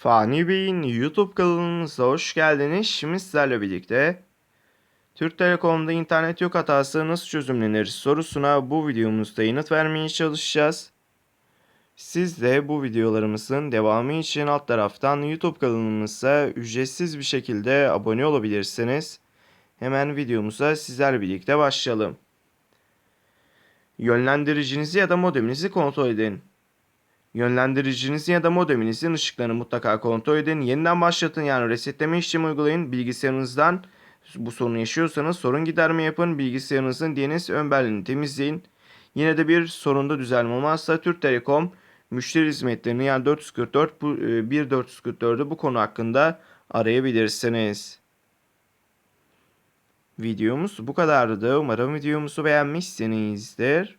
Fani Bey'in YouTube kanalımıza hoş geldiniz. Şimdi sizlerle birlikte Türk Telekom'da internet yok hatası nasıl çözümlenir sorusuna bu videomuzda yanıt vermeye çalışacağız. Siz de bu videolarımızın devamı için alt taraftan YouTube kanalımıza ücretsiz bir şekilde abone olabilirsiniz. Hemen videomuza sizlerle birlikte başlayalım. Yönlendiricinizi ya da modeminizi kontrol edin. Yönlendiricinizi ya da modeminizin ışıklarını mutlaka kontrol edin. Yeniden başlatın yani resetleme işlemi uygulayın. Bilgisayarınızdan bu sorunu yaşıyorsanız sorun giderme yapın. Bilgisayarınızın DNS ön temizleyin. Yine de bir sorunda düzelme olmazsa Türk Telekom müşteri hizmetlerini yani 444 bu, e, 1444'ü bu konu hakkında arayabilirsiniz. Videomuz bu kadardı. Umarım videomuzu beğenmişsinizdir.